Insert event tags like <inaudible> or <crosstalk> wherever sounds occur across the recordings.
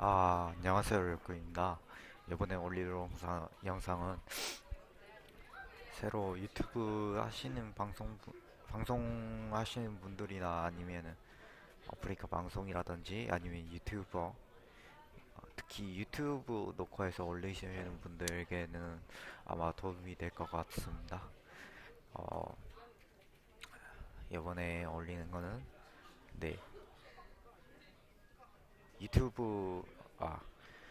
아, 안녕하세요, 릴꾸입니다. 이번에 올릴 영상, 영상은 새로 유튜브 하시는 방송, 방송 하시는 분들이나 아니면은 아프리카 방송이라든지 아니면 유튜버, 어, 특히 유튜브 녹화해서 올리시는 분들에게는 아마 도움이 될 것 같습니다. 어, 이번에 올리는 거는, 네, 유튜브, 아,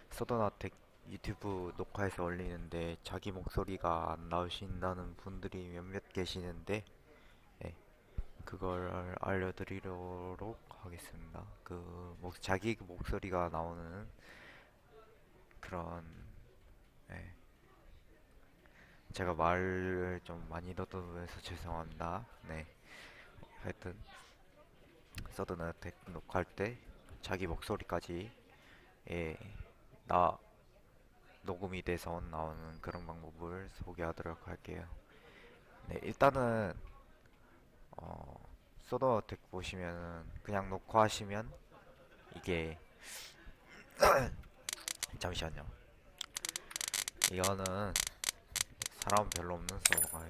서든어택 유튜브 녹화해서 올리는데 자기 목소리가 안 나오신다는 분들이 몇몇 계시는데 네, 그걸 알려드리도록 하겠습니다. 그 목, 자기 목소리가 나오는 그런 네, 제가 말을 좀 많이 더듬어서 죄송합니다. 네, 하여튼 서든어택 녹화할 때 자기 목소리까지 예, 나 녹음이 돼서 나오는 그런 방법을 소개하도록 할게요. 네, 일단은 어, 소더텍 보시면은 그냥 녹화하시면 이게 <clears throat> 잠시만요. 이거는 사람 별로 없는 서버가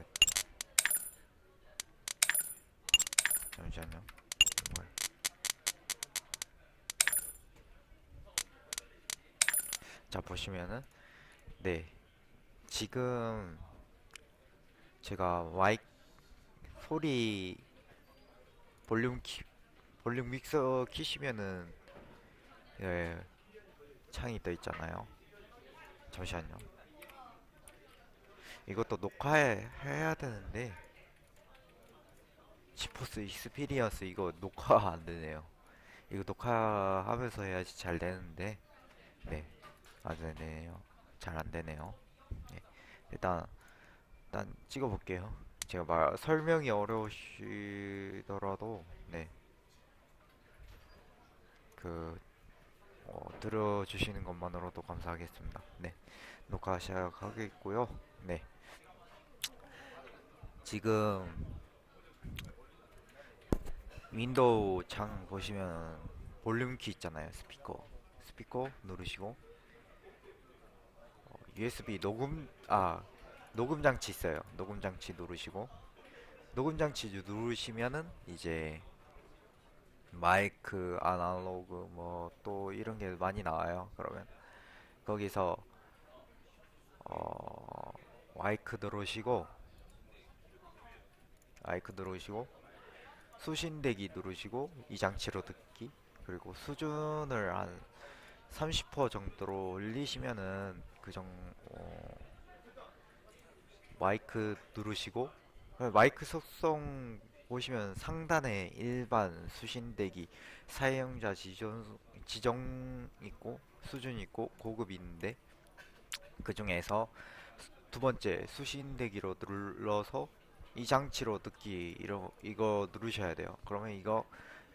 자 보시면은 네. 지금 제가 와이 소리 볼륨 키 볼륨 믹서 키시면은 예 창이 떠 있잖아요. 잠시만요. 이것도 녹화해 해야 되는데 지포스 익스피리언스 이거 녹화 안 되네요. 이거 녹화하면서 해야지 잘 되는데 네 안 되네요. 잘 안 되네요. 네, 일단 일단 찍어 볼게요. 제가 말 설명이 어려우시더라도 네. 그 어, 들어주시는 것만으로도 감사하겠습니다. 네, 녹화 시작하겠고요. 네, 지금 윈도우 창 보시면 볼륨 키 있잖아요. 스피커, 스피커 누르시고. 어, USB 녹음 아 녹음 장치 있어요. 녹음 장치 누르시고 녹음 장치 누르시면은 이제 마이크, 아날로그 뭐 또 이런 게 많이 나와요. 그러면 거기서 어 마이크 누르시고 마이크 누르시고 수신대기 누르시고 이 장치로 듣기 그리고 수준을 한 30% 정도로 올리시면은 그정 어, 마이크 누르시고 마이크 속성 보시면 상단에 일반 수신대기 사용자 지정 지정 있고 수준 있고 고급 있는데 그 중에서 두 번째 수신대기로 눌러서 이 장치로 듣기 이러, 이거 누르셔야 돼요. 그러면 이거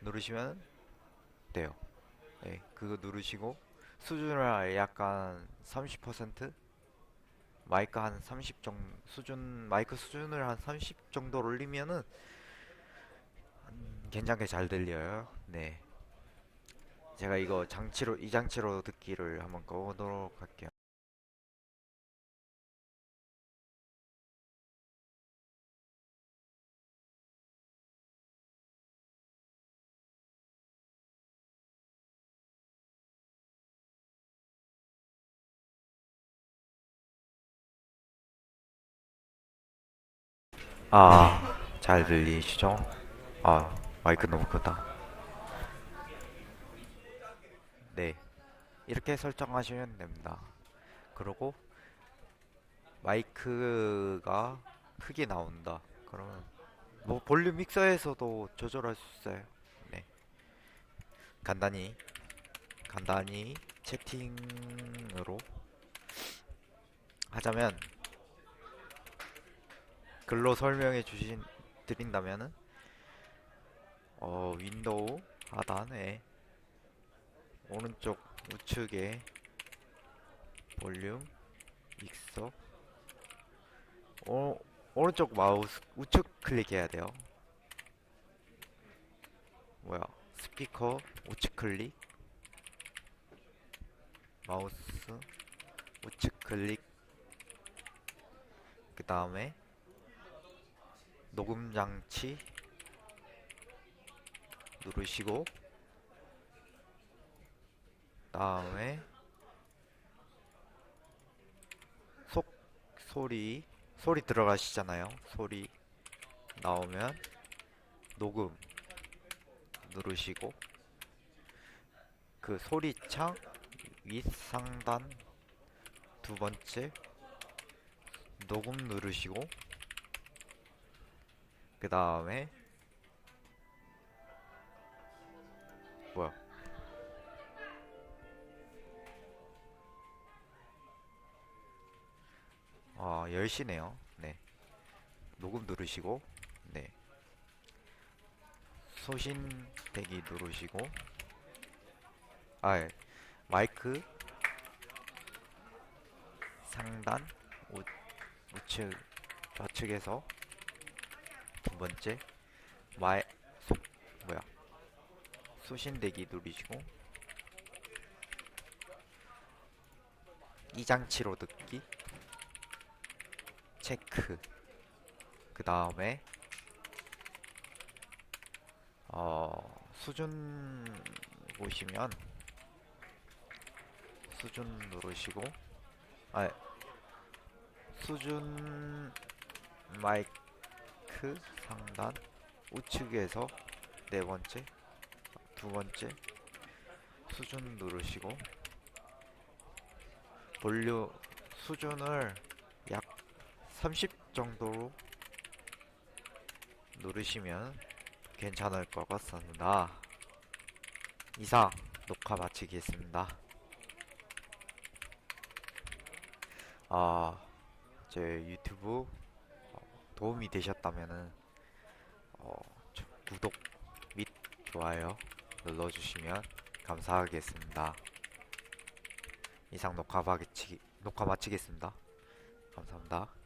누르시면 돼요. 네, 그거 누르시고 수준을 약간 30% 마이크 한 30 정도 수준 마이크 수준을 한 30 정도 올리면은 음, 괜찮게 잘 들려요. 네. 제가 이거 장치로 이 장치로 듣기를 한번 꺼보도록 할게요. 아, 잘 들리시죠? 아, 마이크 너무 크다. 네. 이렇게 설정하시면 됩니다. 그리고 마이크가 크게 나온다. 그러면 뭐 볼륨 믹서에서도 조절할 수 있어요. 네. 간단히 간단히 채팅으로 하자면 글로 설명해 주신 드린다면은? 어 윈도우? 하단에 오른쪽 우측에 볼륨 믹서. 오, 오른쪽 마우스 우측 클릭해야 돼요. 뭐야? 스피커 우측 클릭. 마우스 우측 클릭. 그 다음에 녹음 장치 누르시고 다음에 속 소리 소리 들어가시잖아요. 소리 나오면 녹음 누르시고 그 소리창 윗상단 두 번째 녹음 누르시고 그 다음에 뭐야? 아 10시네요. 네. 녹음 누르시고 네. 소신 대기 누르시고 아 예. 마이크 상단 우, 우측 좌측에서 두 번째 마이 속 뭐야? 수신 대기 누르시고 이 장치로 듣기 체크. 그 다음에 어 수준 보시면 수준 누르시고 아 수준 마이크 상단 우측에서 네 번째 두 번째 수준 누르시고 볼륨 수준을 약 30 정도로 누르시면 괜찮을 것 같습니다. 이상 녹화 마치겠습니다. 아, 제 유튜브 어, 도움이 되셨다면은 어, 저 구독 및 좋아요 눌러주시면 감사하겠습니다. 이상 녹화 마치 녹화 마치겠습니다. 감사합니다.